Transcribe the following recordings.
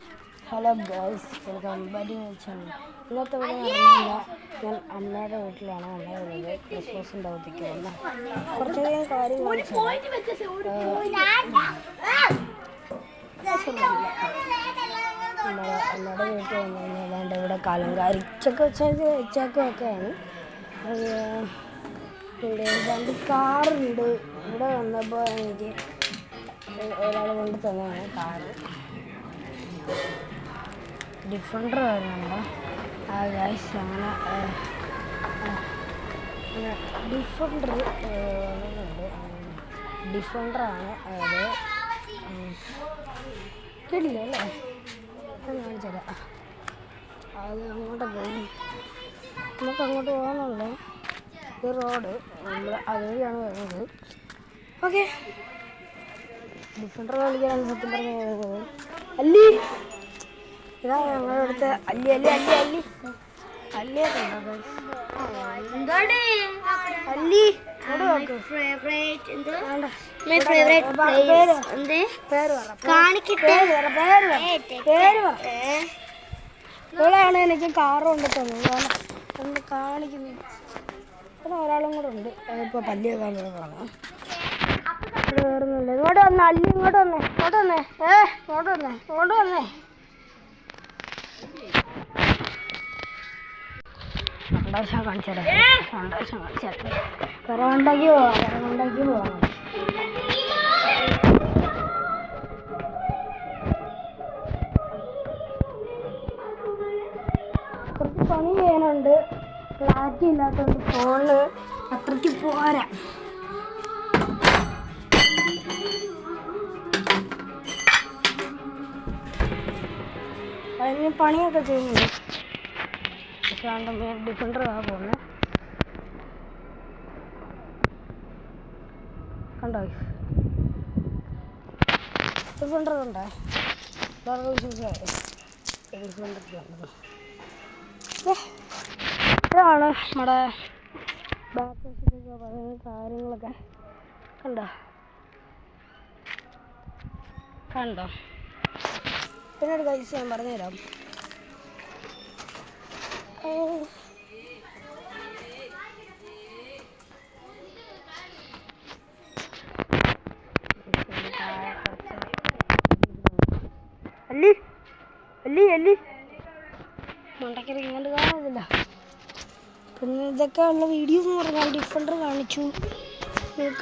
Hello boys welcome back channel. ഇന്നത്തെ video പറഞ്ഞില്ല ഞാൻ അമ്മയുടെ വീട്ടിലാണ് ഉണ്ടായിരുന്നത് ക്രിസ്മസിന്റെ അവധിക്ക് വന്ന കുറച്ചധികം കാര്യങ്ങൾ അമ്മയുടെ വീട്ടിൽ വന്നു കഴിഞ്ഞാൽ ഇവിടെ കലങ്കാരി ഉച്ചയ്ക്ക് ഉച്ചയ്ക്ക് ഉച്ചയ്ക്ക് ഒക്കെയാണ് ഇവിടെ രണ്ട് കാറുണ്ട്. ഇവിടെ വന്നപ്പോൾ എനിക്ക് ഒരാൾ കൊണ്ട് തന്നെയാണ് കാറ്. ഡിഫറന്റർ വരുന്നുണ്ട് ആ ഗൈസ് അങ്ങനെ ഡിഫൻഡർ വരുന്നുണ്ട് ഡിഫറന്ററാണ് അത്. കിട്ടില്ല അല്ലേ? കാണിച്ചുതരാം അത് അങ്ങോട്ട് പോയി. നമുക്ക് അങ്ങോട്ട് പോകാനുള്ളൂ ഇത് റോഡ് നമ്മൾ അതുവഴിയാണ് വരുന്നത്. ഓക്കെ ഡിഫൻഡർ കളിക്കാനാണ് സത്യം പറഞ്ഞു വരുന്നത് അല്ലി. ഇതാ ഞങ്ങളുടെ അല്ലി അല്ലി അല്ലി അല്ലി. അല്ലിയൊക്കെ ഉണ്ടോ guys? അല്ലി. ഇവളാണ് എനിക്ക് കാറും കൊണ്ട് തന്നത്. കാണിക്കുന്നു. ഒരാളും കൂടെ ഉണ്ട്. ഇപ്പോൾ പല്ലി വെക്കാൻ കാണാം. ഇവിടെ വേറൊന്നുമില്ല ഇങ്ങോട്ട് വന്നേ അല്ലി ഇങ്ങോട്ട് വന്നേ ഇങ്ങോട്ട് വന്നേ. ഏ ഇങ്ങോട്ട് വന്നേ ഇങ്ങോട്ട് വന്നേ. സന്തോഷം കാണിച്ചേരാ സന്തോഷം കാണിച്ചേരാ. വരവുണ്ടാക്കി പോവാം വരവുണ്ടാക്കി പോവാം. കുറച്ച് പണി ചെയ്യാനുണ്ട്. ക്ലാരിറ്റി ഇല്ലാത്തതുകൊണ്ട് ഫോണിൽ അത്രയ്ക്ക് പോരാ. അതിന് പണിയൊക്കെ ചെയ്യുന്നുണ്ട് പക്ഷെ അതിന്റെ മെയിൻ ഡിഫൻഡർ ആ പോകുന്നത് കണ്ടോ? ഡിഫൻഡർ ഉണ്ടേ ഡിഫൻഡർ ഇതാണ് നമ്മുടെ ബാക്ക് കാര്യങ്ങളൊക്കെ. കണ്ടോ? കണ്ടോ? പിന്നെ ഒരു കൈസ് ഞാൻ പറഞ്ഞുതരാം. അല്ലി അല്ലി അല്ലി. മണ്ടക്കര ഇങ്ങോട്ട് കാണുന്നില്ല പിന്നെ ഇതൊക്കെ ഉള്ള വീഡിയോ എന്ന് പറഞ്ഞാൽ ഡിഫൻഡർ കാണിച്ചു.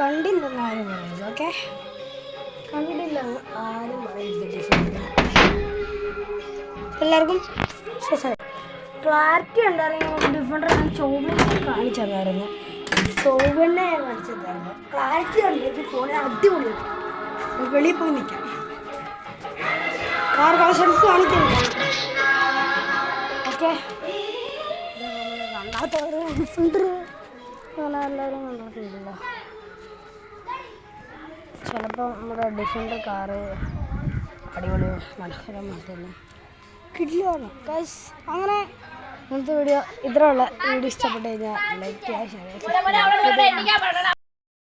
കണ്ടില്ലെന്നാരും പറയുന്നത് ഓക്കെ കണ്ടില്ലെന്ന് ആരും എല്ലാവർക്കും ക്ലാരിറ്റി ഉണ്ടായിരുന്നെങ്കിൽ നമുക്ക് ഡിഫറന്റ് ഞാൻ ചൊവ്വനെ കാണിച്ചു തന്നായിരുന്നു ചൊവ്വനെ ഞാൻ കാണിച്ചു തന്നായിരുന്നു ക്ലാരിറ്റി ഉണ്ടെങ്കിൽ ഫോണിൽ അടിപൊളി വെളിയിൽ പോയി നിൽക്കാം. കാർ കളക്ഷൻസ് കാണിച്ചു ഓക്കെ. കണ്ടാത്തവര് എല്ലാവരും കണ്ടിട്ടുണ്ടല്ലോ ചിലപ്പോൾ നമ്മുടെ ഡിഫൻഡർ കാറ് അടിപൊളി തന്നെ കിട്ടിയാണ് ഗൈസ് അങ്ങനെ ഇന്നത്തെ വീഡിയോ ഇത്രയുള്ള വീഡിയോ ഇഷ്ടപ്പെട്ട് കഴിഞ്ഞാൽ ലൈക്ക് ചെയ്യാൻ